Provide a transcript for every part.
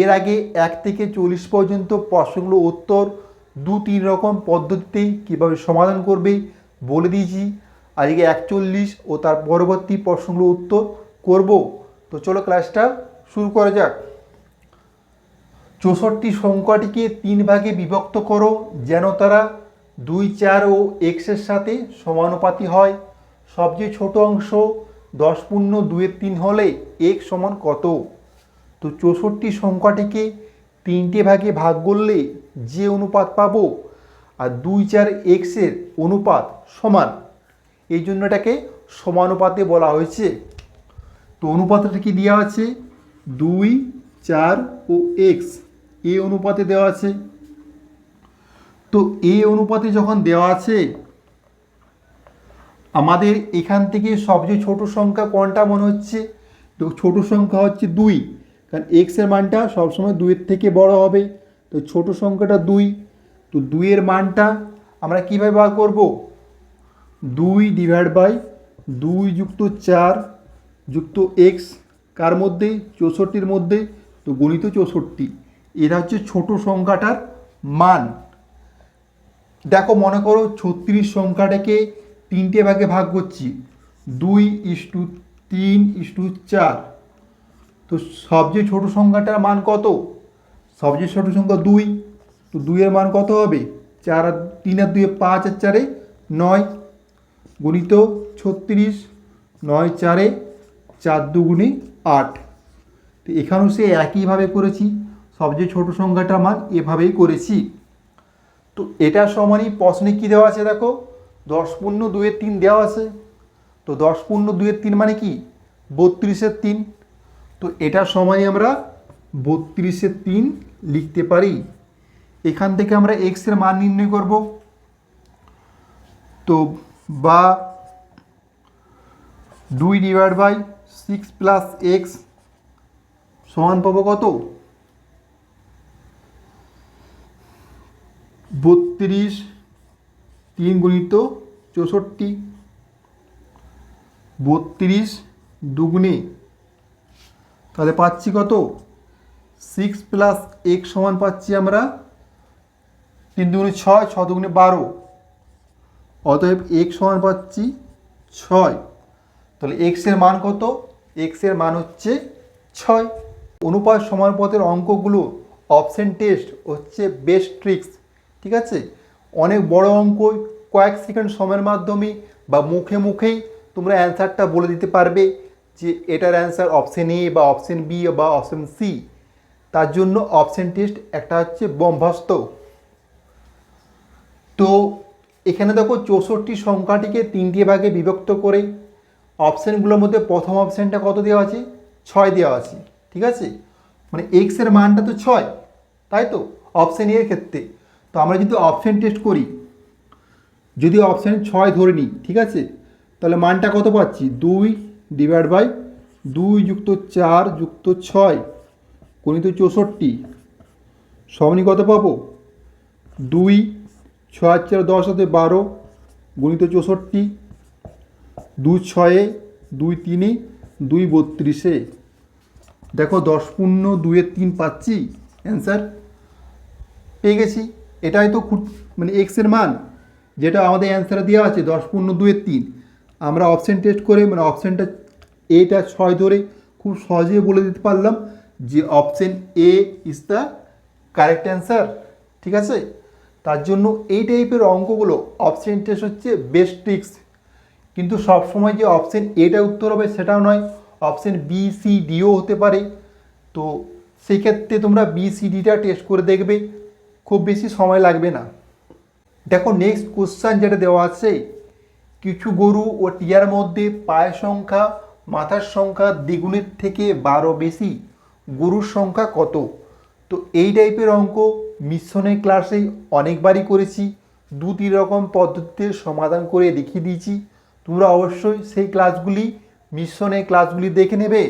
এর আগে এক থেকে চল্লিশ পর্যন্ত প্রশ্নগুলো উত্তর দু তিন রকম পদ্ধতিতেই কীভাবে সমাধান করবে বলে দিয়েছি। আজকে একচল্লিশ ও তার পরবর্তী প্রশ্নগুলো উত্তর করব। তো চলো ক্লাসটা শুরু করা যাক। চৌষট্টি সংখ্যাটিকে তিন ভাগে বিভক্ত করো, যেন তারা দুই, চার ও এক্সের সাথে সমানুপাতি হয়। সবচেয়ে ছোট অংশ দশ পূর্ণ দুয়ের তিন হলে এক সমান কত? তো চৌষট্টি সংখ্যাটিকে তিনটে ভাগে ভাগ করলে যে অনুপাত পাবো? আর দুই চার এক্সের অনুপাত সমান। এই জন্য এটাকে সমানুপাতে বলা হয়েছে। তো অনুপাতটা কি দেওয়া আছে? দুই, চার ও এক্স এ অনুপাতে দেওয়া আছে। তো এ অনুপাতে যখন দেওয়া আছে, আমাদের এখান থেকে সবচেয়ে ছোট সংখ্যা কোনটা মনে হচ্ছে? তো ছোট সংখ্যা হচ্ছে দুই। কারণ এক্সের মানটা সবসময় দুইয়ের থেকে বড় হবে। তো ছোট সংখ্যাটা দুই। তো দুইয়ের মানটা আমরা কীভাবে বার করব? দুই ডিভাইড বাই দুই যুক্ত চার যুক্ত এক্স কার মধ্যে? চৌষট্টির মধ্যে। তো গণিত চৌষট্টি। এটা হচ্ছে ছোট সংখ্যাটার মান। দেখো, মনে করো ছত্রিশ সংখ্যাটাকে তিনটে ভাগে ভাগ করছি। দুই ইস্টু তিন ইস্টু চার। তো সবচেয়ে ছোট সংখ্যাটার মান কত? সবচেয়ে ছোট সংখ্যা দুই। তো দুইয়ের মান কত হবে? চার আর তিন আর দুয়ে পাঁচ আর চারে নয়। গুণিত ছত্রিশ, নয় চারে চার দুগুণে আট। তো এখানেও সে একইভাবে করেছি। সবচেয়ে ছোট সংখ্যাটার মান এভাবেই করেছি। তো এটা সমানই প্রশ্নে কী দেওয়া আছে দেখো? দশ পূর্ণ দুয়ের তিন দেওয়া আছে। তো দশ পূর্ণ দুয়ের তিন মানে কি? বত্রিশের তিন। তো এটা সময় আমরা বত্রিশে তিন লিখতে পারি। এখান থেকে আমরা এক্সের মান নির্ণয় করব। তো বা দুই divide by six plus X সমান পাবো কত? বত্রিশ তিন গুণিত চৌষট্টি। বত্রিশ দুগুণে তাহলে পাচ্ছি কত? সিক্স প্লাস এক সমান পাচ্ছি আমরা তিন দুগুণে ছয়, ছ দুগুণে বারো। অতএব এক সমান পাচ্ছি ছয়। তাহলে এক্সের মান কত? এক্সের মান হচ্ছে ছয়। অনুপাত সমানুপাতের অঙ্কগুলো অপশন টেস্ট হচ্ছে বেস্ট ট্রিক্স ঠিক আছে? অনেক বড় অঙ্ক, কয়েক সেকেন্ড সময়ের মাধ্যমে বা মুখে মুখেই তোমরা অ্যান্সারটা বলে দিতে পারবে। যে এটার অ্যান্সার অপশন এ বা অপশন বি বা অপশন সি তার জন্য অপশন টেস্ট একটা হচ্ছে বম্ভাস্ত তো এখানে দেখো চৌষট্টি সংখ্যাটিকে তিনটি ভাগে বিভক্ত করে অপশানগুলোর মধ্যে প্রথম অপশানটা কত দেওয়া আছে? ছয় দেওয়া আছে, ঠিক আছে? মানে এক্সের মানটা তো ছয়, তাই তো? অপশান এর ক্ষেত্রে। তো আমরা যদি অপশান টেস্ট করি, যদি অপশান ছয় ধরে নিই, ঠিক আছে? তাহলে মানটা কত পাচ্ছি? দুই ডিভাইড বাই দুই যুক্ত চার যুক্ত ছয়, গণিত চৌষট্টি। সমানি কত পাবো? দুই, ছয়, চার, দশ হাতে বারো, গণিত চৌষট্টি। দুই, ছয়ে, দুই, তিনে, দুই, বত্রিশে। দেখো, দশ পূর্ণ দুইয়ের তিন পাচ্ছি। অ্যান্সার পেয়ে গেছি। এটাই তো খুব মানে এক্সের মান। যেটা আমাদের অ্যান্সারে দেওয়া আছে, দশ পূর্ণ দুইয়ের তিন। আমরা অপশান টেস্ট করে মানে অপশানটা এটা ছয় ধরে খুব সহজেই বলে দিতে পারলাম যে option A is the correct answer ঠিক আছে? তার জন্য এই টাইপের অঙ্কগুলো অপশান টেস্ট হচ্ছে বেস্ট ট্রিক্স কিন্তু সবসময় যে অপশান এটা উত্তর হবে সেটাও নয় অপশান বি সি ডিও হতে পারে। তো সেক্ষেত্রে তোমরা বি সি ডিটা টেস্ট করে দেখবে, খুব বেশি সময় লাগবে না। দেখো নেক্সট কোশ্চান যেটা দেওয়া আছে কিছু গরু ও টিয়ার মধ্যে পায়ের সংখ্যা, মাথার সংখ্যা দ্বিগুণের থেকে বারো বেশি। গরুর সংখ্যা কত? তো এই টাইপের অঙ্ক মিশ্রণের ক্লাসে অনেকবারই করেছি। দু তিন রকম পদ্ধতিতে সমাধান করে দেখিয়ে দিয়েছি। তোমরা অবশ্যই সেই ক্লাসগুলি মিশ্রণের ক্লাসগুলি দেখে নেবে।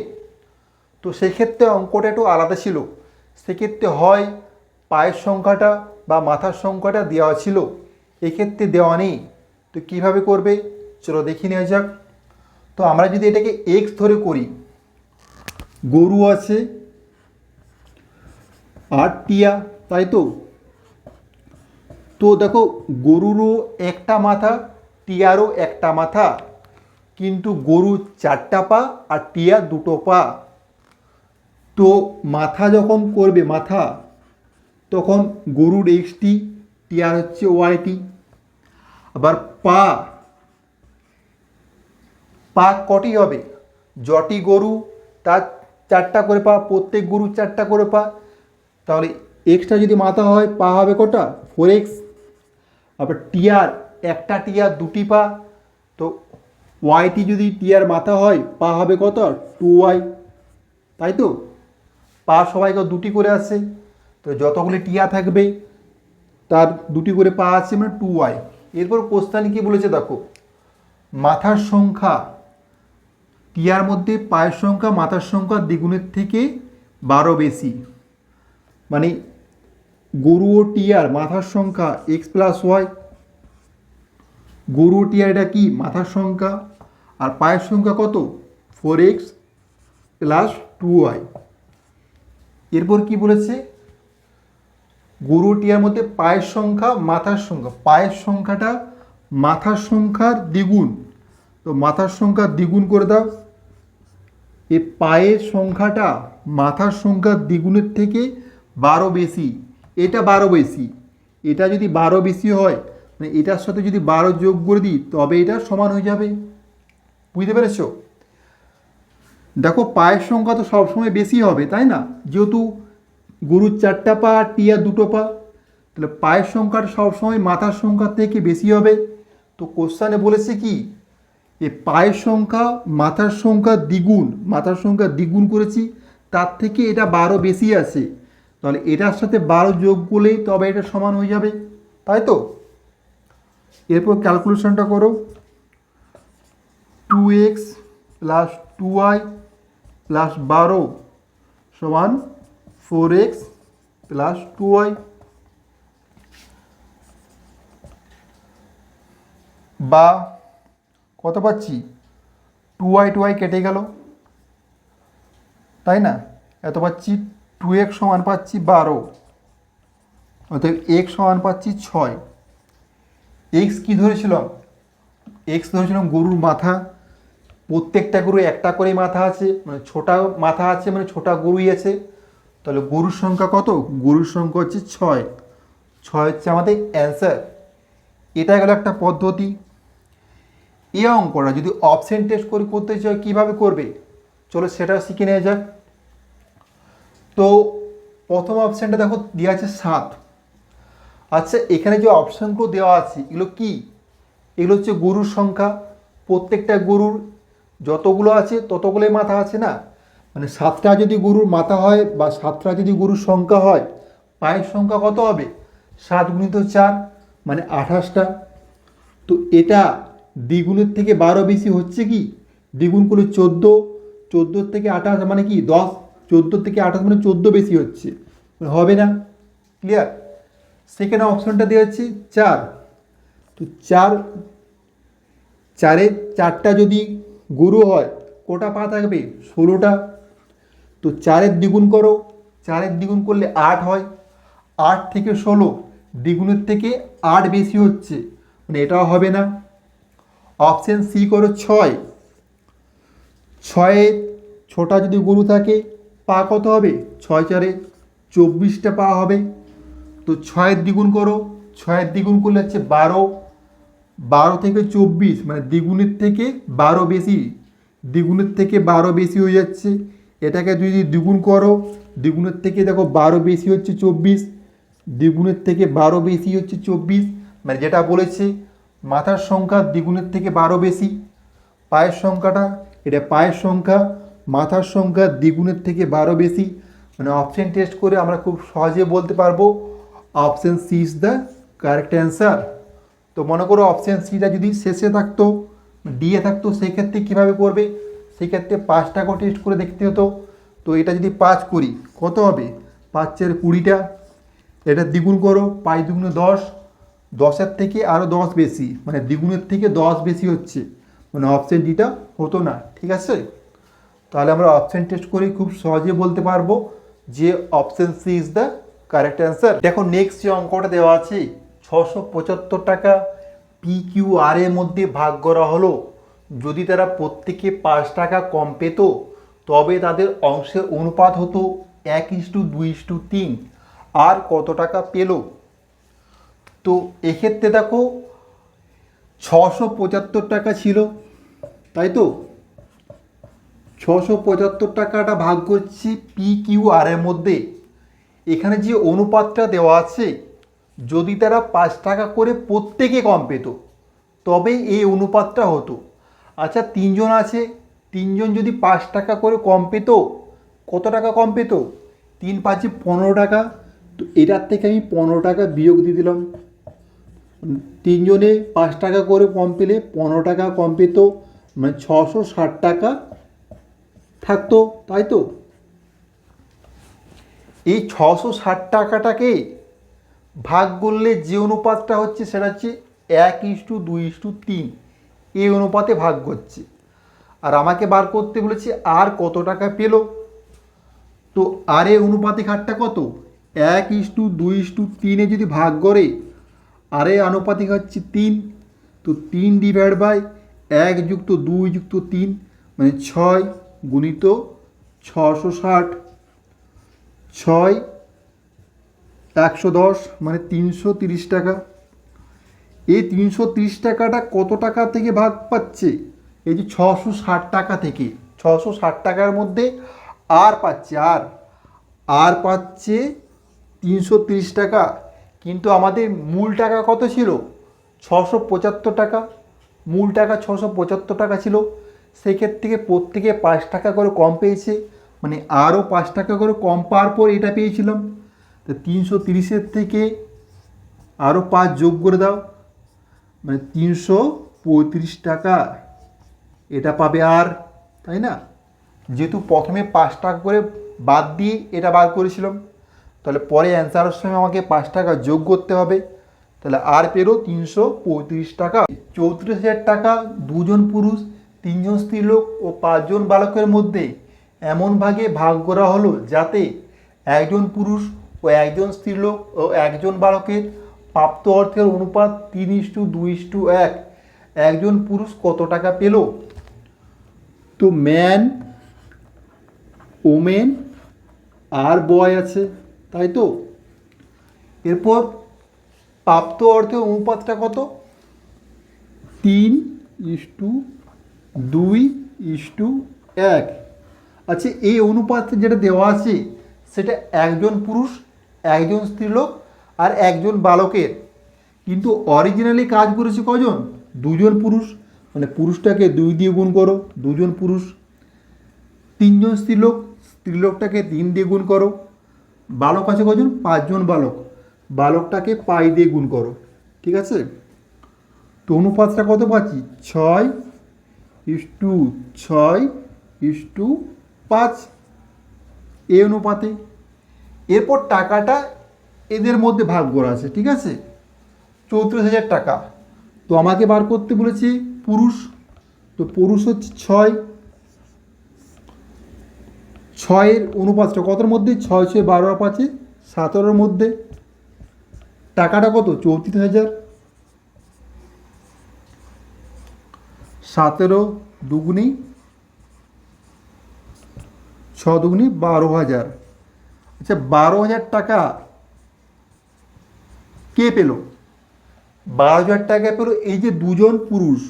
তো সেক্ষেত্রে অঙ্কটা একটু আলাদা ছিল। সেক্ষেত্রে হয়, পায়ের সংখ্যাটা বা মাথার সংখ্যাটা দেওয়া ছিল। এক্ষেত্রে দেওয়া নেই। তো কীভাবে করবে? চলো দেখি নেওয়া যাক। তো আমরা যদি এটাকে এক্স ধরে করি, গরু আছে আট টিয়া, তাই তো? তো দেখো, গরুরও একটা মাথা, টিয়ারও একটা মাথা, কিন্তু গরু চারটা পা আর টিয়া দুটো পা। তো মাথা যখন করবে, মাথা, তখন গরুর এক্সটি টিয়ার হচ্ছে ওয়াইটি আবার পা। পা কটি হবে? জটি গরু, তার চারটা করে পা, প্রত্যেক গরুর চারটা করে পা। তাহলে এক্সট্রা যদি মাথা হয়, পা হবে কটা? ফোর এক্স আবার টিয়ার একটা টিয়ার দুটি পা। তো ওয়াইটি যদি টিয়ার মাথা হয়, পা হবে কত? টু ওয়াই তাই তো? পা সবাইকে দুটি করে আছে তো যতগুলি টিয়া থাকবে, তার দুটি করে পা আছে মানে টু ওয়াই এরপর কোস্তানি কি বলেছে দেখো? মাথার সংখ্যা, টিয়ার মধ্যে পায়ের সংখ্যা, মাথার সংখ্যা দ্বিগুণের থেকে বারো বেশি। মানে গরু ও টিয়ার মাথার সংখ্যা এক্স প্লাস ওয়াই গরু টিয়ার এটা কি? মাথার সংখ্যা। আর পায়ের সংখ্যা কত? Four X plus two Y এরপর কি বলেছে? গরু টিয়ার মধ্যে পায়ের সংখ্যা, মাথার সংখ্যা। পায়ের সংখ্যাটা মাথার সংখ্যার দ্বিগুণ। তো মাথার সংখ্যা দ্বিগুণ করে দাও। এ পায়ের সংখ্যাটা মাথার সংখ্যার দ্বিগুণের থেকে বারো বেশি। এটা বারো বেশি। এটা যদি বারো বেশি হয় মানে এটার সাথে যদি বারো যোগ করে দিই, তবে এটা সমান হয়ে যাবে। বুঝতে পেরেছ? দেখো, পায়ের সংখ্যা তো সবসময় বেশি হবে, তাই না? যেহেতু গরুর চারটা পা আর টিয়া দুটো পা। তাহলে পায়ের সংখ্যাটা সবসময় মাথার সংখ্যার থেকে বেশি হবে। তো কোশ্চানে বলেছে কি, এ পায়ের সংখ্যা, মাথার সংখ্যা দ্বিগুণ, মাথার সংখ্যা দ্বিগুণ করেছি, তার থেকে এটা বারো বেশি আছে। তাহলে এটার সাথে বারো যোগ করলেই তবে এটা সমান হয়ে যাবে, তাই তো? এরপর ক্যালকুলেশনটা করো। Two X plus two Y plus বারো সমান four X plus two Y. বা কত পাচ্ছি? টু ওয়াই টু ওয়াই কেটে গেল। তাই না? এত পাচ্ছি, টু এক্স সমান পাচ্ছি বারো। অতএব এক্স সমান পাচ্ছি ছয়। এক্স কী ধরেছিলাম? এক্স ধরেছিলাম গরুর মাথা। প্রত্যেকটা গরু একটা করেই মাথা আছে মানে ছোটা মাথা আছে মানে ছোটা গরুই আছে। তাহলে গরুর সংখ্যা কত? গরুর সংখ্যা হচ্ছে ছয়। ছয় হচ্ছে আমাদের অ্যান্সার এটা গেল একটা পদ্ধতি। এ অঙ্কটা যদি অপশন টেস্ট করে করতে চাই কীভাবে করবে? চলো সেটা শিখে নেওয়া যাক। তো প্রথম অপশানটা দেখো দেওয়া আছে সাত। আচ্ছা এখানে যে অপশানগুলো দেওয়া আছে, এগুলো কি? এগুলো হচ্ছে গরুর সংখ্যা। প্রত্যেকটা গরুর যতগুলো আছে, ততগুলোই মাথা আছে না? মানে সাতটা যদি গরুর মাথা হয় বা সাতটা যদি গরুর সংখ্যা হয়, পায়ের সংখ্যা কত হবে? সাত গুণিত চার মানে আঠাশটা। তো এটা দ্বিগুণের থেকে বারো বেশি হচ্ছে কি? দ্বিগুণ করলে চোদ্দ, চোদ্দোর থেকে আঠাশ মানে কি? দশ, চোদ্দোর থেকে আঠাশ মানে চোদ্দ বেশি হচ্ছে। মানে হবে না? ক্লিয়ার সেকেন্ড অপশনটা দেওয়া হচ্ছে চার। তো চার চারের চারটা যদি গরু হয়, কোটা পা থাকবে? ষোলোটা। তো চারের দ্বিগুণ করো। চারের দ্বিগুণ করলে আট হয়। আট থেকে ষোলো দ্বিগুণের থেকে আট বেশি হচ্ছে। মানে এটাও হবে না। অপশান সি করো ছয়। ছয়ে ছোটা যদি গরু থাকে, পা কত হবে? ছয় চারে চব্বিশটা পা হবে। তো ছয়ের দ্বিগুণ করো। ছয়ের দ্বিগুণ করলে হচ্ছে বারো। বারো থেকে চব্বিশ মানে দ্বিগুণের থেকে বারো বেশি। দ্বিগুণের থেকে বারো বেশি হয়ে যাচ্ছে। এটাকে যদি দ্বিগুণ করো, দ্বিগুণের থেকে দেখো বারো বেশি হচ্ছে চব্বিশ, দ্বিগুণের থেকে বারো বেশি হচ্ছে চব্বিশ। মানে যেটা বলেছে, মাথার সংখ্যা দ্বিগুণের থেকে বারো বেশি, পায়ের সংখ্যাটা, এটা পায়ের সংখ্যা, মাথার সংখ্যা দ্বিগুণের থেকে বারো বেশি। মানে অপশান টেস্ট করে আমরা খুব সহজে বলতে পারব option C is the correct answer তো মনে করো অপশান সিটা যদি শেষে থাকতো ডিএ থাকতো, সেক্ষেত্রে কীভাবে করবে? সেক্ষেত্রে পাঁচটাকেও টেস্ট করে দেখতে হতো। তো এটা যদি পাঁচ করি কত হবে? পাঁচ চার কুড়িটা, এটা দ্বিগুণ করো, পাঁচ দুগুণে দশ, দশের থেকে আরও দশ বেশি মানে দ্বিগুণের থেকে দশ বেশি হচ্ছে। মানে অপশান ডিটা হতো না, ঠিক আছে? তাহলে আমরা অপশান টেস্ট করে খুব সহজে বলতে পারব যে option C is the correct answer দেখো নেক্সট যে অঙ্কটা দেওয়া আছে, ছশো পঁচাত্তর টাকা পি কিউ আর এর মধ্যে ভাগ করা হলো। যদি তারা প্রত্যেকে পাঁচ টাকা কম পেত, তবে তাদের অংশের অনুপাত হতো এক ইস্টু দুই ইস্টু তিন। আর কত টাকা পেল? তো এক্ষেত্রে দেখো, ছশো পঁচাত্তর টাকা ছিল, তাই তো? ছশো পঁচাত্তর টাকাটা ভাগ করছি পি কিউ আর এর মধ্যে। এখানে যে অনুপাতটা দেওয়া আছে, যদি তারা পাঁচ টাকা করে প্রত্যেকে কম পেত, তবে এই অনুপাতটা হতো। আচ্ছা তিনজন আছে, তিনজন যদি পাঁচ টাকা করে কম পেত, কত টাকা কম পেত? তিন পাঁচে পনেরো টাকা। তো এটার থেকে আমি পনেরো টাকা বিয়োগ দিয়ে দিলাম। তিনজনে পাঁচ টাকা করে কম পেলে পনেরো টাকা কম পেত মানে ছশো ষাট টাকা থাকতো, তাই তো? এই ছশো ষাট টাকাটাকে ভাগ করলে যে অনুপাতটা হচ্ছে সেটা হচ্ছে এক ইস্টু দুই ইস্টু তিন। এই অনুপাতে ভাগ করছে। আর আমাকে বার করতে বলেছে, আর কত টাকা পেল? তো আর এ অনুপাতিক হারটা কত? এক ইস্টু দুই ইস্টু তিনে যদি ভাগ করে, আর এ আনুপাতিক হচ্ছে তিন। তো তিন ডিভাইড বাই এক যুক্ত দুই যুক্ত তিন মানে ছয় গুণিত ছশো ষাট। ছয় একশো দশ মানে তিনশো তিরিশ টাকা। এই তিনশো তিরিশ টাকাটা কত টাকা থেকে ভাগ পাচ্ছে? এই যে ছশো ষাট টাকা থেকে। ছশো ষাট টাকার মধ্যে আর পাচ্ছে, আর আর পাচ্ছে তিনশো তিরিশ টাকা। কিন্তু আমাদের মূল টাকা কত ছিল? ছশো পঁচাত্তর টাকা। মূল টাকা ছশো পঁচাত্তর টাকা ছিল। সেক্ষেত্রে থেকে প্রত্যেকে পাঁচ টাকা করে কম পেয়েছে। মানে আরও পাঁচ টাকা করে কম পাওয়ার পর এটা পেয়েছিলাম। তো তিনশো তিরিশের থেকে আরও পাঁচ যোগ করে দাও। মানে তিনশো পঁয়ত্রিশ টাকা। এটা পাবে আর, তাই না? যেহেতু প্রথমে পাঁচ টাকা করে বাদ দিয়ে এটা বার করেছিলাম, তাহলে পরে অ্যান্সারের সময় আমাকে পাঁচ টাকা যোগ করতে হবে। তাহলে আর পেরো তিনশো পঁয়ত্রিশ টাকা। চৌত্রিশ হাজার টাকা দুজন পুরুষ, তিনজন স্ত্রীলোক ও পাঁচজন বালকের মধ্যে এমন ভাগে ভাগ করা হলো যাতে একজন পুরুষ ও একজন স্ত্রীলোক ও একজন বালকের প্রাপ্ত অর্থের অনুপাত তিন ইস্টু দুই ইস্টু এক। একজন পুরুষ কত টাকা পেল? তো ম্যান ওমেন আর বয় আছে, তাই তো? এরপর প্রাপ্ত অর্থের অনুপাতটা কত? তিন ইস্টু দুই ইস্টু এক। আচ্ছা এই অনুপাত যেটা দেওয়া আছে, সেটা একজন পুরুষ, একজন স্ত্রীলোক আর একজন বালকের। কিন্তু অরিজিনালি কাজ করেছে কজন? দুজন পুরুষ। মানে পুরুষটাকে দুই দিয়ে গুণ করো, দুজন পুরুষ। তিনজন স্ত্রীলোক, স্ত্রীলোকটাকে তিন দিয়ে গুণ করো। বালক আছে কজন? পাঁচজন বালক। বালকটাকে পাই দিয়ে গুণ করো। ঠিক আছে? তো অনুপাতটা কত পাচ্ছি? ছয় ইস টু ছয় ইস টু পাঁচ। এ অনুপাতে। এরপর টাকাটা এদের মধ্যে ভাগ করা আছে, ঠিক আছে? চৌত্রিশ হাজার টাকা। তো আমাকে বার করতে বলেছে পুরুষ, তো পুরুষ হচ্ছে ছয়, ছয়ের অনুপাতটা কতর মধ্যে? ছয় ছয়, বারো পাঁচে, সতেরোর মধ্যে। টাকাটা কত? চৌত্রিশ হাজার। সতেরো দুগুনি ছ দুগুনি বারো হাজার। আচ্ছা বারো হাজার টাকা কে পেল? বারো হাজার টাকা পেল এই যে দুজন পুরুষ।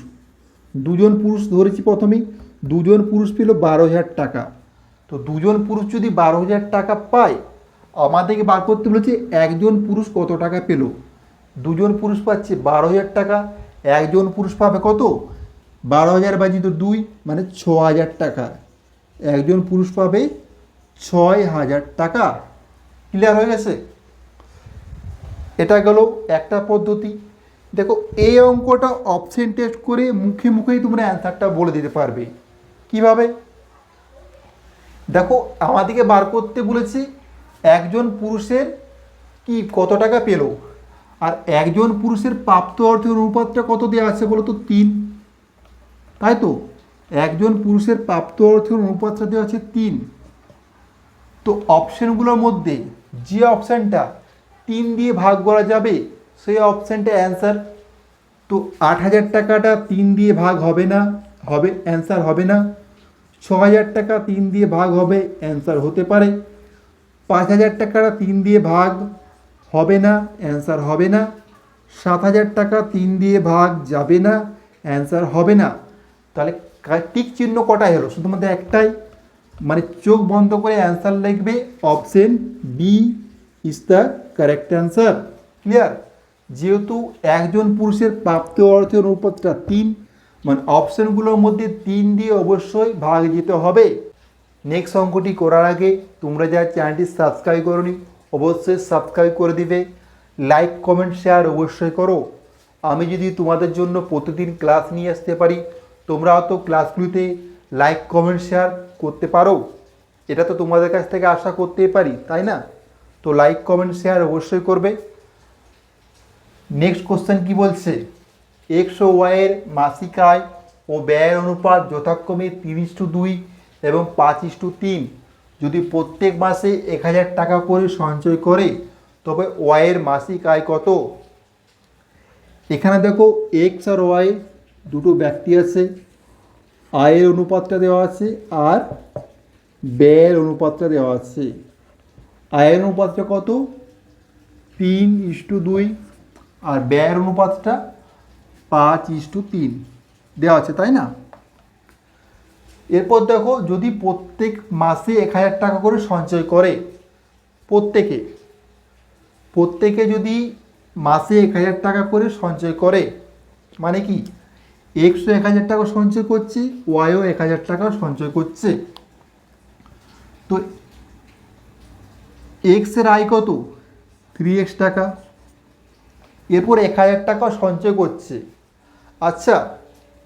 দুজন পুরুষ ধরেছি প্রথমেই, দুজন পুরুষ পেল বারো হাজার টাকা। তো দুজন পুরুষ যদি বারো হাজার টাকা পায়, আমাদেরকে বার করতে বলেছে একজন পুরুষ কত টাকা পেল? দুজন পুরুষ পাচ্ছে বারো হাজার টাকা, একজন পুরুষ পাবে কত? বারো হাজার বাজি তো দুই মানে ছ হাজার টাকা। একজন পুরুষ পাবে ছয় হাজার টাকা। ক্লিয়ার হয়ে গেছে? এটা গেল একটা পদ্ধতি। দেখো, এই অঙ্কটা অপশন টেস্ট করে মুখে মুখেই তোমরা অ্যান্সারটা বলে দিতে পারবে। কীভাবে? দেখো, আমাদেরকে বার করতে বলেছি, একজন পুরুষের কি, কত টাকা পেল? আর একজন পুরুষের প্রাপ্ত অর্থের অনুপাতটা কত দেওয়া আছে বলো তো, তিন। তাই তো? একজন পুরুষের প্রাপ্ত অর্থের অনুপাতটা দেওয়া আছে তিন। তো অপশানগুলোর মধ্যে যে অপশানটা তিন দিয়ে ভাগ করা যাবে, সেই অপশানটা অ্যান্সার তো আট হাজার টাকাটা তিন দিয়ে ভাগ হবে না, হবে অ্যান্সার হবে না। ছ হাজার টাকা তিন দিয়ে ভাগ হবে অ্যান্সার হতে পারে। পাঁচ হাজার টাকাটা তিন দিয়ে ভাগ হবে না অ্যান্সার হবে না। সাত হাজার টাকা তিন দিয়ে ভাগ যাবে না অ্যান্সার হবে না। তাহলে টিক চিহ্ন কটাই হলো? শুধুমাত্র একটাই। মানে চোখ বন্ধ করে অ্যান্সার লিখবে option B is the correct answer clear যেহেতু একজন পুরুষের প্রাপ্ত অর্থের অনুপাতটা তিন মানে অপশনগুলোর মধ্যে তিন দিয়ে অবশ্যই ভাগ যেতে হবে। নেক্সট অঙ্কটি করার আগে তোমরা যারা চ্যানেলটি সাবস্ক্রাইব করনি, অবশ্যই সাবস্ক্রাইব করে দিবে। লাইক কমেন্ট শেয়ার অবশ্যই করো। আমি যদি তোমাদের জন্য প্রতিদিন ক্লাস নিয়ে আসতে পারি, তোমরা তো ক্লাসগুলিতে লাইক কমেন্ট শেয়ার করতে পারো। এটা তো তোমাদের কাছ থেকে আশা করতেই পারি, তাই না? তো লাইক কমেন্ট শেয়ার অবশ্যই করবে। নেক্সট কোশ্চেন কি বলছে? এক্স ও ওয়াইয়ের মাসিক আয় ও ব্যয়ের অনুপাত যথাক্রমে তিরিশ টু দুই এবং পাঁচ ইস টু তিন। যদি প্রত্যেক মাসে এক হাজার টাকা করে সঞ্চয় করে, তবে ওয়াইয়ের মাসিক আয় কত? এখানে দেখো এক্স আর ওয়াই দুটো ব্যক্তি আছে। আয়ের অনুপাতটা দেওয়া আছে আর ব্যয়ের অনুপাতটা দেওয়া আছে। আয়ের অনুপাতটা কত? তিন ইস্টু দুই, আর ব্যয়ের অনুপাতটা পাঁচ ইস্টু তিন। দেওয়া আছে, তাই না? এরপর দেখো, যদি প্রত্যেক মাসে এক হাজার টাকা করে সঞ্চয় করে, প্রত্যেকে প্রত্যেকে যদি মাসে এক হাজার টাকা করে সঞ্চয় করে মানে কি? এক্সও এক হাজার টাকা সঞ্চয় করছে ওয়াইও এক হাজার টাকা সঞ্চয় করছে। তো এক্সের আয় কত? থ্রি এক্স টাকা। এরপর এক হাজার টাকা সঞ্চয় করছে। আচ্ছা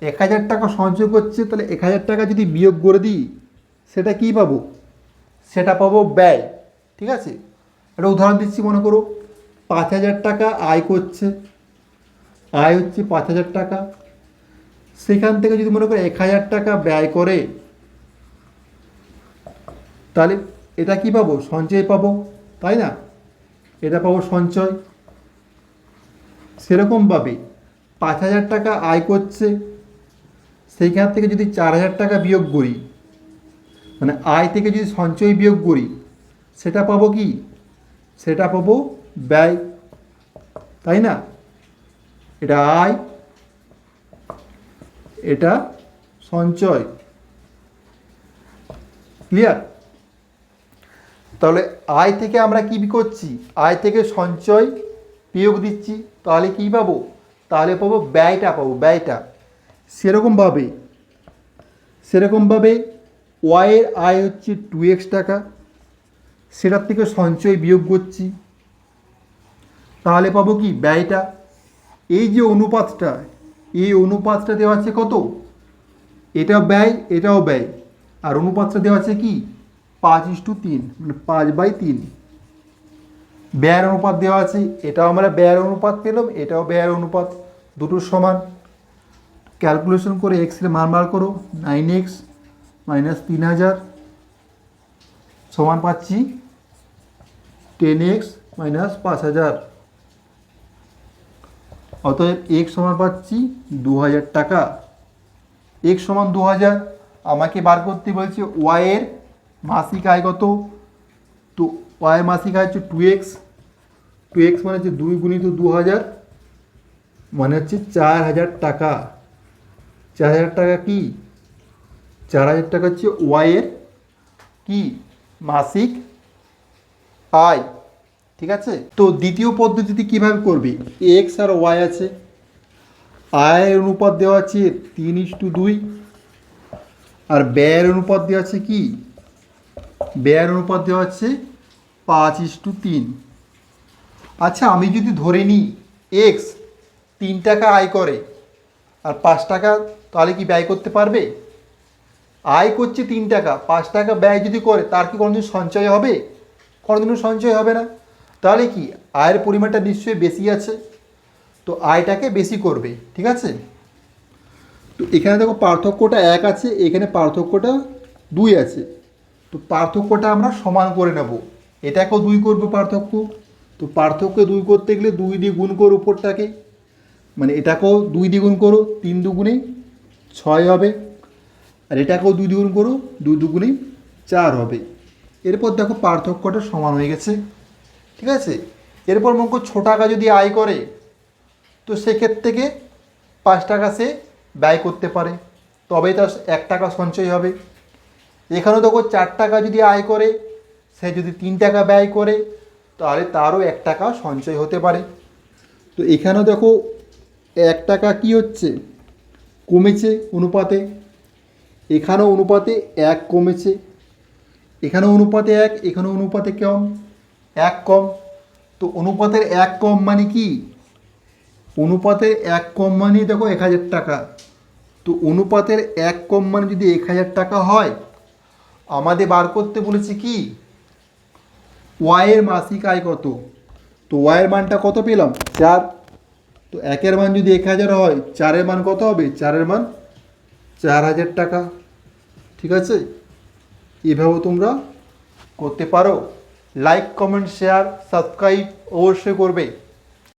এক হাজার টাকা সঞ্চয় করছে, তাহলে এক হাজার টাকা যদি বিয়োগ করে দিই, সেটা কী পাবো? সেটা পাবো ব্যয়, ঠিক আছে? একটা উদাহরণ দিচ্ছি, মনে করো। পাঁচ হাজার টাকা আয় করছে। আয় হচ্ছে পাঁচ হাজার টাকা। সেখান থেকে যদি মনে করো এক হাজার টাকা ব্যয় করে, তাহলে এটা কি পাবো? সঞ্চয় পাবো, তাই না? এটা পাবো সঞ্চয়। সেরকমভাবে পাঁচ হাজার টাকা আয় করছে, সেইখান থেকে যদি চার হাজার টাকা বিয়োগ করি মানে আয় থেকে যদি সঞ্চয় বিয়োগ করি, সেটা পাবো কি? সেটা পাবো ব্যয়, তাই না? এটা আয়, এটা সঞ্চয়। ক্লিয়ার? তাহলে আয় থেকে আমরা কী করছি? আয় থেকে সঞ্চয় বিয়োগ দিচ্ছি, তাহলে কী পাবো? তাহলে পাবো ব্যয়টা পাবো ব্যয়টা। সেরকমভাবে সেরকমভাবে ওয়াইয়ের আয় হচ্ছে টু এক্স টাকা। সেটার থেকে সঞ্চয় বিয়োগ করছি। তাহলে পাবো কি? ব্যয়টা। এই যে অনুপাতটা, এই অনুপাতটা দেওয়া আছে কত? এটা ব্যয়, এটাও ব্যয়। আর অনুপাতটা দেওয়া আছে কি? পাঁচ ইস টু তিন মানে পাঁচ বাই তিন। ব্যয়ের অনুপাত দেওয়া আছে, এটাও আমরা ব্যয়ের অনুপাত পেলাম, এটাও ব্যয়ের অনুপাত দুটো সমান। ক্যালকুলেশন করে এক্সের মান বার করো নাইন এক্স মাইনাস তিন হাজার সমান পাচ্ছি টেন এক্স মাইনাস পাঁচ হাজার। অতএব এক্স সমান পাচ্ছি দু হাজার টাকা। এক্স সমান দু হাজার, আমাকে বার করতে বলছে ওয়াইয়ের মাসিক আয় কত? তো ওয়াইয়ের মাসিক আয় হচ্ছে টু এক্স টু এক্স মানে হচ্ছে দুই গুণিত দু হাজার মানে হচ্ছে চার হাজার টাকা। চার হাজার টাকা কি? চার হাজার টাকা হচ্ছে ওয়াইয়ের কি? মাসিক আয়। ঠিক আছে? তো দ্বিতীয় পদ্ধতিতে কীভাবে করবি? এক্স আর ওয়াই আছে। আয়ের অনুপাত দেওয়া আছে তিন ইস টু দুই। আর ব্যয়ের অনুপাত দেওয়া আছে কি? ব্যয়ের অনুপাত দেওয়া হচ্ছে পাঁচ ইস টু তিন। আচ্ছা আমি যদি ধরে নিই, এক্স তিন টাকা আয় করে, আর পাঁচ টাকা তাহলে কি ব্যয় করতে পারবে? আয় করছে তিন টাকা, পাঁচ টাকা ব্যয় যদি করে, তার কি কোনোদিন সঞ্চয় হবে? কোনোদিনও সঞ্চয় হবে না। তাহলে কি, আয়ের পরিমাণটা নিশ্চয়ই বেশি আছে, তো আয়টাকে বেশি করবে, ঠিক আছে? তো এখানে দেখো পার্থক্যটা এক আছে, এখানে পার্থক্যটা দুই আছে। তো পার্থক্যটা আমরা সমান করে নেব। এটাকেও দুই করব পার্থক্য? তো পার্থক্য দুই করতে গেলে দুই দিয়ে গুণ করো উপরটাকে। মানে এটাকেও দুই দ্বিগুণ করো, তিন দুগুণে ছয় হবে। আর এটাকেও দুই দ্বিগুণ করো, দুই দুগুণে চার হবে। এরপর দেখো পার্থক্যটা সমান হয়ে গেছে। ঠিক আছে? এরপর মনে করো ছ টাকা যদি আয় করে, তো সেক্ষেত্রে থেকে পাঁচ টাকা সে ব্যয় করতে পারে। তবেই তার এক টাকা সঞ্চয় হবে। এখানেও দেখো চার টাকা যদি আয় করে, সে যদি তিন টাকা ব্যয় করে, তাহলে তারও এক টাকা সঞ্চয় হতে পারে। তো এখানেও দেখো এক টাকা কি হচ্ছে? কমেছে অনুপাতে। এখানেও অনুপাতে এক কমেছে। এখানে অনুপাতে এক এখানেও অনুপাতে কম, এক কম। তো অনুপাতের এক কম মানে কি? অনুপাতের এক কম মানে দেখো এক হাজার টাকা। তো অনুপাতের এক কম মানে যদি এক হাজার টাকা হয় আমাদের বার করতে বলেছে কি? ওয়াইয়ের মাসিক আয় কত? তো ওয়াইয়ের মানটা কত পেলাম? চার। তো একের মান যদি এক হাজার হয়, চারের মান কত হবে? চারের মান চার হাজার টাকা। ঠিক আছে? এভাবেও তোমরা করতে পারো। লাইক কমেন্ট শেয়ার সাবস্ক্রাইব অবশ্যই করবে।